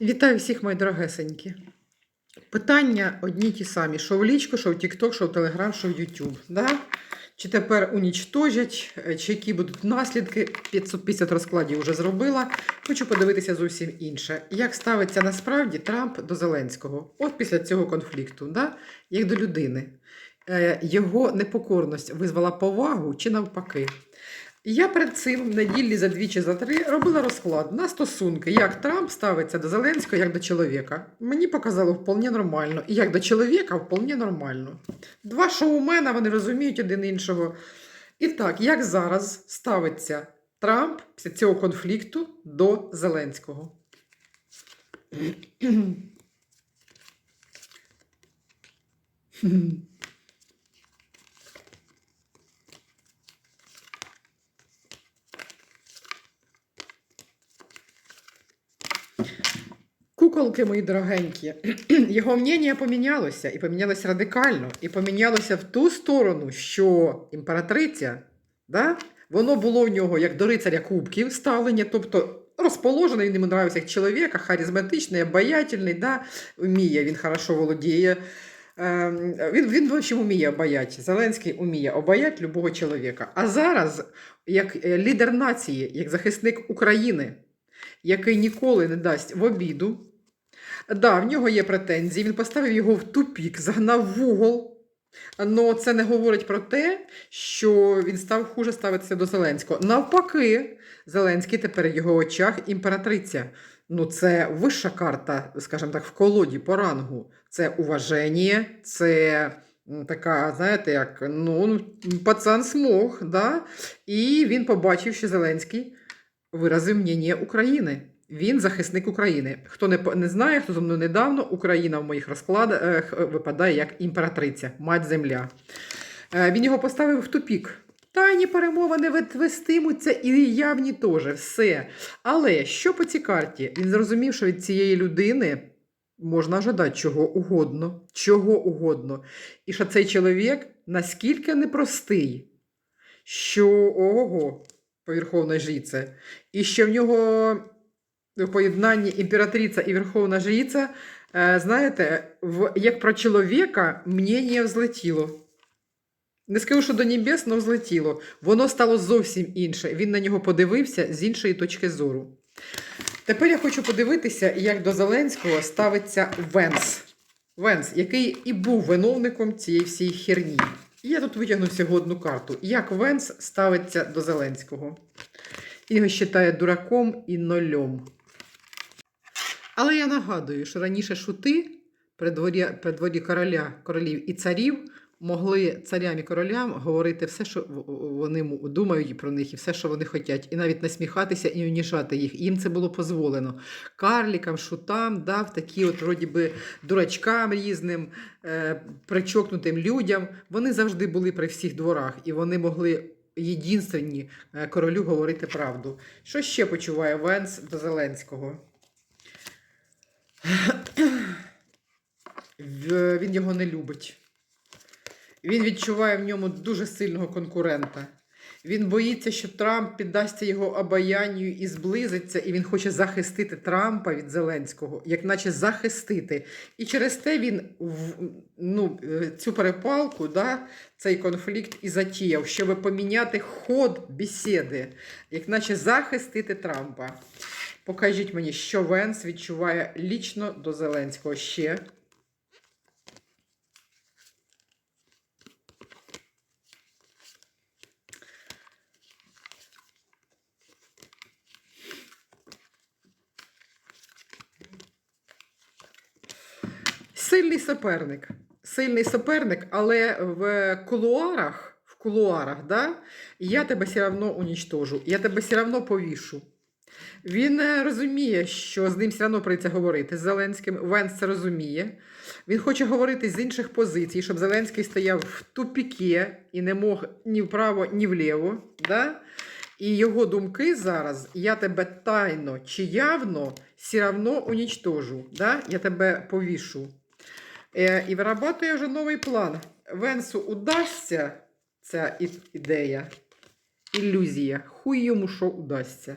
Вітаю всіх, мої дорогесенькі. Питання одні ті самі: що в лічку, що в Тікток, що в Телеграм, що в Ютуб. Да? Чи тепер унічтожать, е, чи які будуть наслідки? 550 розкладів вже зробила. Хочу подивитися зовсім інше. Як ставиться насправді Трамп до Зеленського? От після цього конфлікту, да? як до людини. Е, Його непокорність визвала повагу чи навпаки. Я перед цим в неділі за дві чи за три робила розклад на стосунки, як Трамп ставиться до Зеленського, як до чоловіка. Мені показало вполне нормально. І як до чоловіка вполне нормально. Два шоумена, вони розуміють один іншого. І так, як зараз ставиться Трамп після цього конфлікту до Зеленського? Куколки мої дорогенькі, його мнення помінялося, і помінялося радикально, і помінялося в ту сторону, що імператриця, да, воно було в нього як до рицаря кубків ставлення, тобто розположений, він йому нравився як чоловіка, харизматичний, обаятельний, да, вміє, він хорошо володіє. Ем, Він, він в общем, вміє обаять. Зеленський вміє обаять любого чоловіка. А зараз, як е, лідер нації, як захисник України, який ніколи не дасть в обіду. Да, в нього є претензії, він поставив його в тупік, загнав в угол. Але це не говорить про те, що він став хуже ставитися до Зеленського. Навпаки, Зеленський тепер в його очах імператриця. Ну, це вища карта, скажімо так, в колоді по рангу. Це уваження, це така, знаєте, як ну, пацан смог, да? і він побачив, що Зеленський виразив мнення України. Він захисник України. Хто не, не знає, хто зо мною недавно, Україна в моїх розкладах е, випадає як імператриця, мать земля. Е, Він його поставив в тупік. Тайні перемовини вестимуться і явні теж, все. Але що по цій карті? Він зрозумів, що від цієї людини можна ожидати чого угодно, чого угодно. І що цей чоловік наскільки непростий, що ого, по Верховній жриці, і що в нього в поєднанні імператриця і Верховна жриця, е, знаєте, в, як про чоловіка мнення взлетіло. Не скажу, що до небес, але взлетіло. Воно стало зовсім інше. Він на нього подивився з іншої точки зору. Тепер я хочу подивитися, як до Зеленського ставиться Венс. Венс, який і був виновником цієї всієї херні. І я тут витягну всього одну карту. Як Венс ставиться до Зеленського. Він його вважає дураком і нольом. Але я нагадую, що раніше шути при дворі, при дворі короля, королів і царів могли царям і королям говорити все, що вони думають про них, і все, що вони хочуть, і навіть насміхатися і уніжати їх. Їм це було дозволено. Карлікам, шутам, дав такі, от, вроді би, дурачкам різним, е, причокнутим людям. Вони завжди були при всіх дворах, і вони могли. Єдинственні е, королю говорити правду. Що ще почуває Венс до Зеленського? Він його не любить. Він відчуває в ньому дуже сильного конкурента. Він боїться, що Трамп піддасться його обаянню і зблизиться, і він хоче захистити Трампа від Зеленського, як наче захистити. І через те він ну, е, цю перепалку, да, цей конфлікт і затіяв, щоб поміняти ход бесіди, як наче захистити Трампа. Покажіть мені, що Венс відчуває лічно до Зеленського ще. Сильний суперник. Сильний суперник, але в кулуарах, в кулуарах, да, я тебе все одно унічтожу, я тебе все одно повішу. Він е, розуміє, що з ним все одно прийдеться говорити з Зеленським. Венс це розуміє. Він хоче говорити з інших позицій, щоб Зеленський стояв в тупікі і не мог ні вправо, ні вліво. Да? І його думки зараз: я тебе тайно чи явно все одно унічтожу. Да? Я тебе повішу. Е, і вирабатує вже новий план. Венсу удасться ця ідея, ілюзія. Хуй йому що удасться.